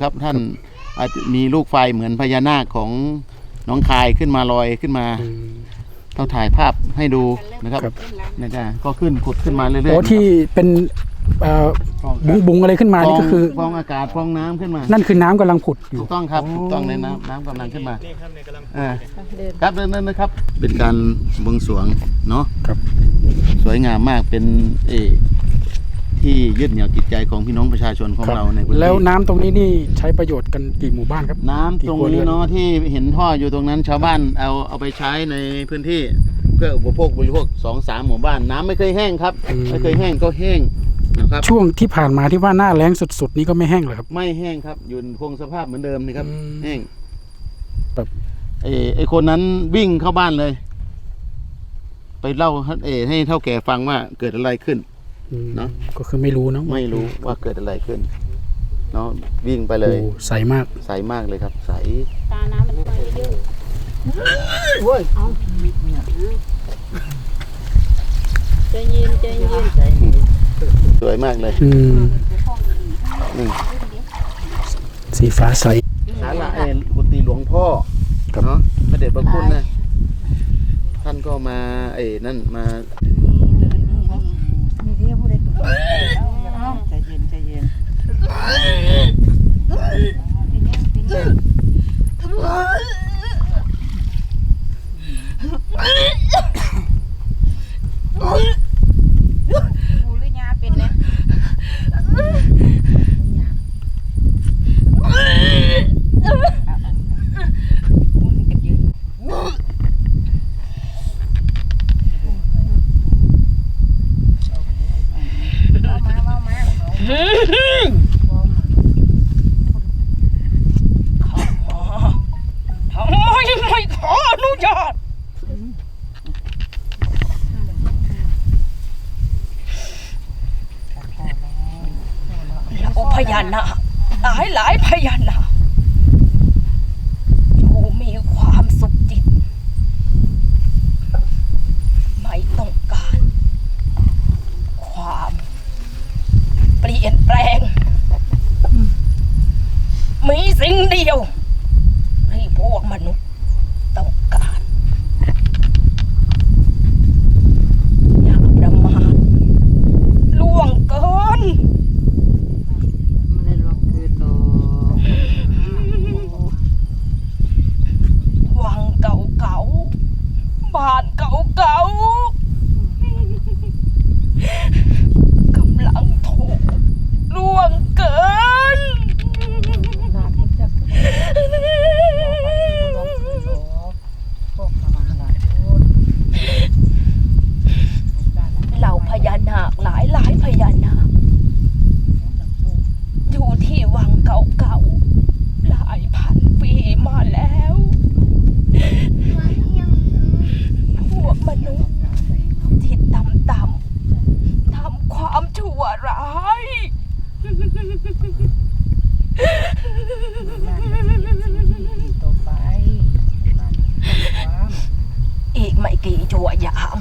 ครับท่านอาจจะมีลูกไฟเหมือนพญานาคของน้องคายขึ้นมาลอยขึ้นมาอืมเราถ่ายภาพให้ดูนะครับครับนี่จ้ะก็ขึ้นขุดขึ้นมาเรื่อยๆโอ้ที่เป็นเอ่อบุงบุงอะไรขึ้นมาฟองนี่ก็คือ ฟองอากาศฟองน้ำขึ้นมานั่นคือน้ำกำลังผุดอยู่ ถูกต้องครับถูกต้องในน้ำน้ำกำลังขึ้นมาอ่าครับเดินเดินนะครับ เป็นการบวงสรวงเนาะครับ สวยงามมากเป็นเออ ที่ยึดเหนี่ยวจิตใจของพี่น้องประชาชนของครับเราในพื้นที่แล้วน้ำตรงนี้นี่ใช้ประโยชน์กันกี่หมู่บ้านครับ น้ำตรงนี้เนาะที่เห็นท่ออยู่ตรงนั้นชาวบ้านเอาเอาไปใช้ในพื้นที่เพื่ออุปโภคบริโภคสองสามหมู่บ้าน น้ำไม่เคยแห้งครับไม่เคยแห้งก็แห้งนะครับช่วงที่ผ่านมาที่ว่าหน้าแล้งสุดๆ นี้ก็ไม่แห้งเลยครับ ไม่แห้งครับอยู่คงสภาพเหมือนเดิมนี่ครับอืมแห้งแบบไอ้ไอ้คนนั้นวิ่งเข้าบ้านเลย ไปเล่าให้เออให้เท่าแก่ฟังว่าเกิดอะไรขึ้นอืม เนอะก็คือไม่รู้เนาะไม่รู้ว่าเกิดอะไรขึ้นเนาะวิ่งไปเลยโอ้ใสมากใสมากเลยครับ ใสตาน้ำมันไปเยอะโอ้ยใจเย็นใจเย็นสวยมากเลยอืมอืมสีฟ้าใสศาลาเอ็นกุฏิหลวงพ่อครับเนาะพระเดชพระคุณนะท่านก็มาเอ้นั่นมามีเรียกผู้ ใจเย็นใจเย็น กูหรือยาเป็นเนี่ย มันมีกันเยอะ ทำไมไม่ขออนุญาตเราพ ญานาคหลายหลายพญานาคอยู่มีความสุขจิต ไม่ต้องการ ความ เปลี่ยนแปลง มีสิ่งเดียวที่พวกมนุษย์ต้องการ อย่าประมาทล่วงเกิน ไม่ได้ลวงคืนหรอก วังเก่าๆ บ้านเก่าๆ กำลังถูกล่วงเกิน นานที่จะลวงคืนหรอกพวกประมาณละพูด เหล่าพญานาคหลายหลายๆพญานาคอยู่ที่วังเก่าๆ หลายพันปีมาแล้ว พวกมนุษย์ที่ต่ำต่ำๆทำความชั่วร้าย ตัวไปบ้านความอีกไม่กี่ชั่วยาม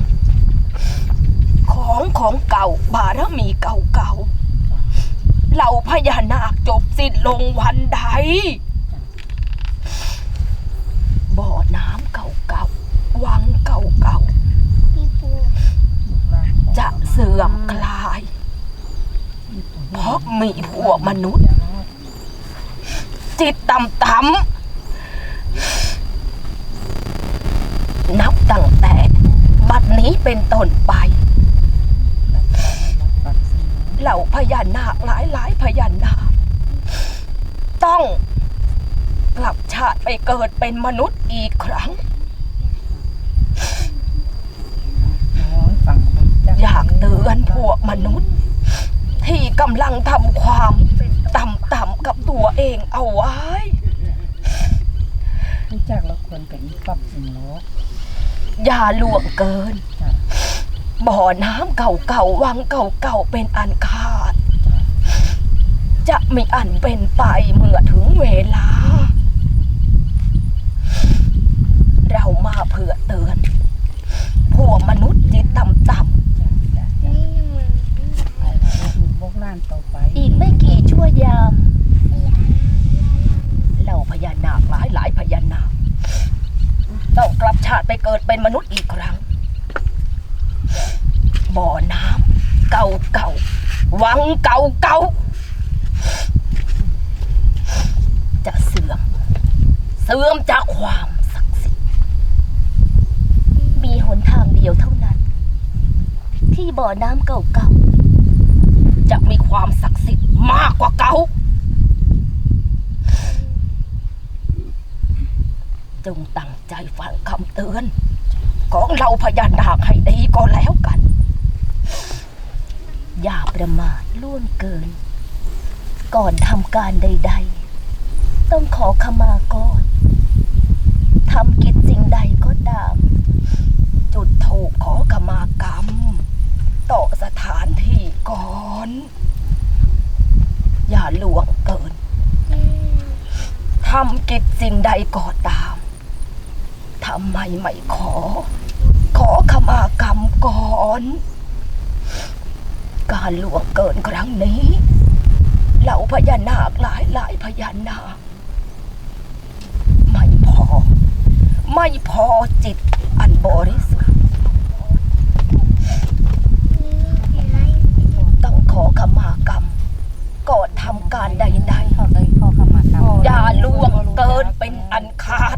ของของเก่าบารมีเก่าๆเหล่าพญานาคจบสิ้นลงวันใด บ่อน้ำเก่าๆ วังเก่า ลูกหลาน ๆ จะเสื่อมคลาย เพราะ มีพวกมนุษย์ จิตต่ำๆ นับตั้งแต่บัดนี้เป็นต้นไป เหล่าพญานาคหลายหลายๆพญานาคต้องกลับชาติไปเกิดเป็นมนุษย์อีกครั้ง อยากเตือนพวกมนุษย์ กำลังทำความต่ำๆกับตัวเองเอาไว้ รู้จักเราควรกับอีปับสิงโลกอย่าล่วงเกินจ้ะบ่อน้ำเก่าๆวังเก่าๆเป็นอันขาด จะมีอันเป็นไปเมื่อถึงเวลา เรามาเพื่อเตือน พวกมนุษย์จิตต่ำ จ้ะจ้ะไปแล้วลูกลูกล้านต่อไป ๆ อีกไม่กี่ชั่วยาม ต้องกลับชาติ ไปเกิดเป็นมนุษย์อีกครั้ง บ่อน้ำเก่าเก่าวังเก่าเก่าจะเสื่อม เสื่อมจากความศักดิ์สิทธิ์มีหนทางเดียวเท่านั้น ที่บ่อน้ำเก่าๆจะมีความศักดิ์สิทธิ์มากกว่าเก่า จงตั้งใจฟังคำเตือน ของเราพยานดากให้ดีก็แล้วกัน อย่าประมาทล่วงเกิน ก่อนทำการใด ๆ ต้องขอขมาก่อนทำกิจสิ่งใดก็ตาม จุดถูกขอขมากรรม ต่อสถานที่ก่อน อย่าล่วงเกินทำกิจสิ่งใดก็ตาม ทำไมไม่ขอ ขอขมากรรมก่อน การล่วงเกินครั้งนี้เหล่าพญานาคหลายหลายพญานาคไม่พอ ไม่พอจิตอันบริสุทธิ์ต้องขอขมากรรมก่อนทำการใดๆอย่าล่วงเกินเป็นอันขาด